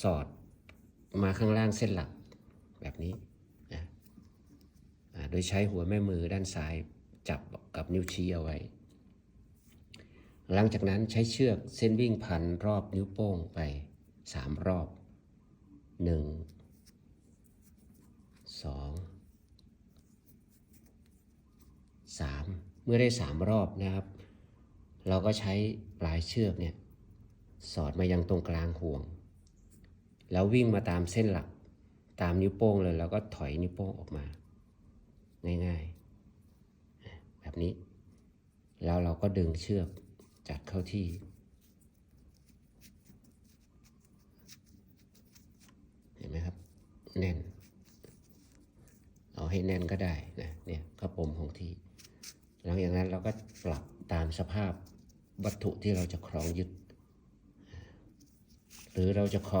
สอดมาข้างล่างเส้นหลักแบบนี้นะโดยใช้หัวแม่มือด้านซ้ายจับกับนิ้วชี้เอาไว้ หลังจากนั้นใช้เชือกเส้นวิ่งพันรอบนิ้วโป้งไปสามรอบหนึ่งสองสามเมื่อได้สามรอบนะครับ เราก็ใช้ปลายเชือกเนี่ยสอดมายังตรงกลางห่วง แล้ววิ่งมาตามเส้นหลัก ตามนิ้วโป้งเลย แล้วก็ถอยนิ้วโป้งออกมา ง่ายๆ แบบนี้ แล้วเราก็ดึงเชือกจัดเข้าที่ เห็นไหมครับ แน่น เอาให้แน่นก็ได้นะ เนี่ยก็ปมของที่ หลังจากนั้นเราก็ปรับตามสภาพวัตถุที่เราจะคล้องยึด หรือเราจะคล้อง